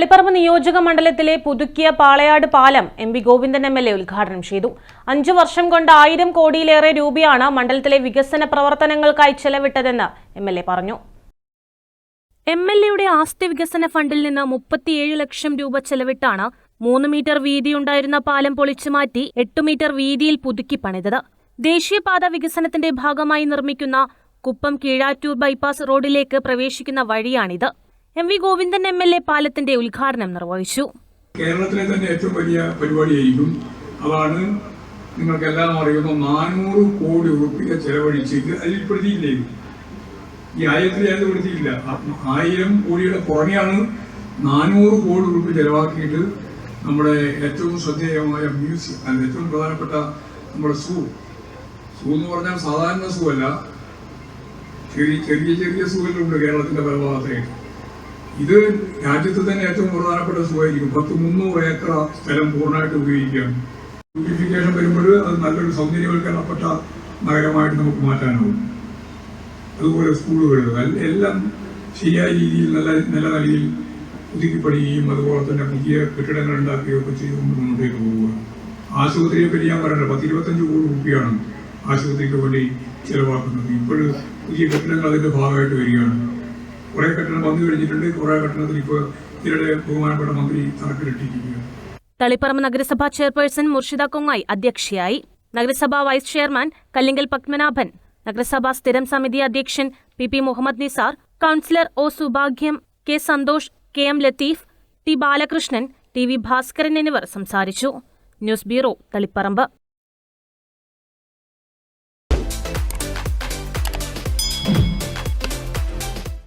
തളിപ്പറമ്പ് നിയോജക മണ്ഡലത്തിലെ പുതുക്കിയ പാളയാട് പാലം M V Govindan M L A ഉദ്ഘാടനം ചെയ്തു. അഞ്ചു വർഷം കൊണ്ട് ആയിരം കോടിയിലേറെ രൂപയാണ് മണ്ഡലത്തിലെ വികസന പ്രവർത്തനങ്ങൾക്കായി ചെലവിട്ടതെന്ന് എം എൽ എ പറഞ്ഞു. എം എൽ എയുടെ ആസ്തി വികസന ഫണ്ടിൽ നിന്ന് മുപ്പത്തിയേഴ് ലക്ഷം രൂപ ചെലവിട്ടാണ് മൂന്ന് മീറ്റർ വീതിയുണ്ടായിരുന്ന പാലം പൊളിച്ചു മാറ്റി എട്ട് മീറ്റർ വീതിയിൽ പുതുക്കി പണിതത്. ദേശീയപാത വികസനത്തിന്റെ ഭാഗമായി നിർമ്മിക്കുന്ന കുപ്പം കീഴാറ്റൂർ ബൈപ്പാസ് റോഡിലേക്ക് പ്രവേശിക്കുന്ന വഴിയാണിത്. M V Govindan M L A പാലത്തിന്റെ ഉദ്ഘാടനം നിർവഹിച്ചു. കേരളത്തിലെ തന്നെ ഏറ്റവും വലിയ പരിപാടിയായിരിക്കും. അതാണ് നിങ്ങൾക്ക് എല്ലാം അറിയുന്ന നാനൂറ് കോടി റുപ്യ ചെലവഴിച്ചിട്ട് അതിൽ പെടുത്തിയില്ലേ ഈ ആയിരത്തിൽ പെടുത്തിയില്ല ആ- ആയിരം കോടിയുടെ പുറമെയാണ് നാനൂറ് കോടി റുപ്യ ചെലവാക്കിയിട്ട് നമ്മുടെ ഏറ്റവും ശ്രദ്ധേയമായ മ്യൂസിയം അല്ല ഏറ്റവും പ്രധാനപ്പെട്ട നമ്മുടെ സൂ. സൂ എന്ന് പറഞ്ഞാൽ സാധാരണ സൂ അല്ല. ചെറിയ ചെറിയ ചെറിയ സൂകളുണ്ട് കേരളത്തിന്റെ പല ഭാഗത്തായിട്ട് ഇത് രാജ്യത്ത് തന്നെ ഏറ്റവും പ്രധാനപ്പെട്ട സുഖമായിരിക്കും. പത്ത് മുന്നൂറ് ഏക്കർ സ്ഥലം പൂർണമായിട്ട് ഉപയോഗിക്കാം ബ്യൂട്ടിഫിക്കേഷൻ വരുമ്പോൾ അത് നല്ലൊരു സൗന്ദര്യവൽക്കരണപ്പെട്ട നഗരമായിട്ട് നമുക്ക് മാറ്റാനാവും. അതുപോലെ സ്കൂളുകൾ എല്ലാം ശരിയായ രീതിയിൽ നല്ല നല്ല നിലയിൽ പുതുക്കിപ്പണിയുകയും അതുപോലെ തന്നെ പുതിയ കെട്ടിടങ്ങൾ ഉണ്ടാക്കുകയൊക്കെ ചെയ്തുകൊണ്ട് മുന്നോട്ടേക്ക് പോവുക. ആശുപത്രിയെ പറ്റി ഞാൻ പറയണ്ട പത്ത് ഇരുപത്തഞ്ച് കോടി രൂപയാണ് ആശുപത്രിക്ക് വേണ്ടി ചിലവാക്കുന്നത്. ഇപ്പോൾ പുതിയ കെട്ടിടങ്ങൾ അതിന്റെ ഭാഗമായിട്ട് വരികയാണ്. കുറെ കെട്ടിടം വന്നു കഴിഞ്ഞിട്ടുണ്ട് കുറെ കെട്ടിടത്തിൽ ഇപ്പോൾ ഇതിനിടെ ബഹുമാനപ്പെട്ട മന്ത്രി തറക്കിലിട്ടിരിക്കുകയാണ് തളിപ്പറമ്പ് നഗരസഭാ ചെയർപേഴ്സൺ മുർഷിദ കൊങ്ങായി അധ്യക്ഷയായി. നഗരസഭാ വൈസ് ചെയർമാൻ കല്ലിങ്കൽ പത്മനാഭൻ. നഗരസഭാ സ്ഥിരം സമിതി അധ്യക്ഷൻ P P Muhammad Nisar councillor O Subhagyam K Santhosh K M Latheef T Balakrishnan T V Bhaskaran എന്നിവർ സംസാരിച്ചു. News bureau Taliparamba.